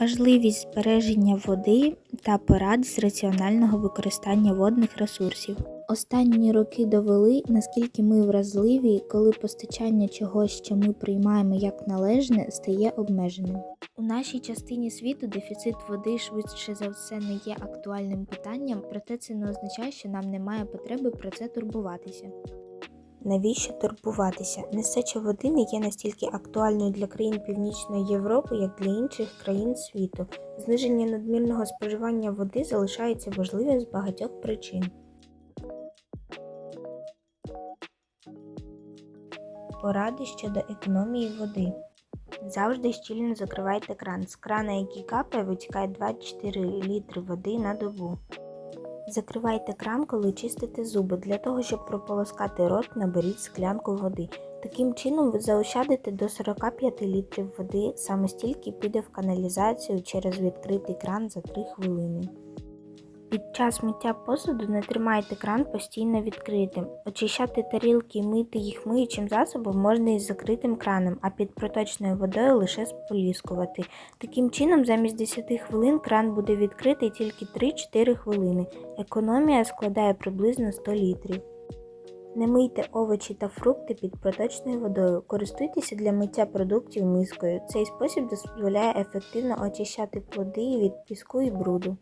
Важливість збереження води та порад з раціонального використання водних ресурсів. Останні роки довели, наскільки ми вразливі, коли постачання чогось, що ми приймаємо як належне, стає обмеженим. У нашій частині світу дефіцит води швидше за все не є актуальним питанням, проте це не означає, що нам немає потреби про це турбуватися. Навіщо турбуватися? Нестача води не є настільки актуальною для країн Північної Європи, як для інших країн світу. Зниження надмірного споживання води залишається важливим з багатьох причин. Поради щодо економії води. Завжди щільно закривайте кран. З крана, який капає, витікає 24 літри води на добу. Закривайте кран, коли чистите зуби. Для того, щоб прополоскати рот, наберіть склянку води. Таким чином ви заощадите до 45 літрів води, саме стільки піде в каналізацію через відкритий кран за 3 хвилини. Під час миття посуду не тримайте кран постійно відкритим. Очищати тарілки і мити їх миючим засобом можна із закритим краном, а під проточною водою лише споліскувати. Таким чином, замість 10 хвилин кран буде відкритий тільки 3-4 хвилини. Економія складає приблизно 100 літрів. Не мийте овочі та фрукти під проточною водою. Користуйтеся для миття продуктів мискою. Цей спосіб дозволяє ефективно очищати плоди від піску і бруду.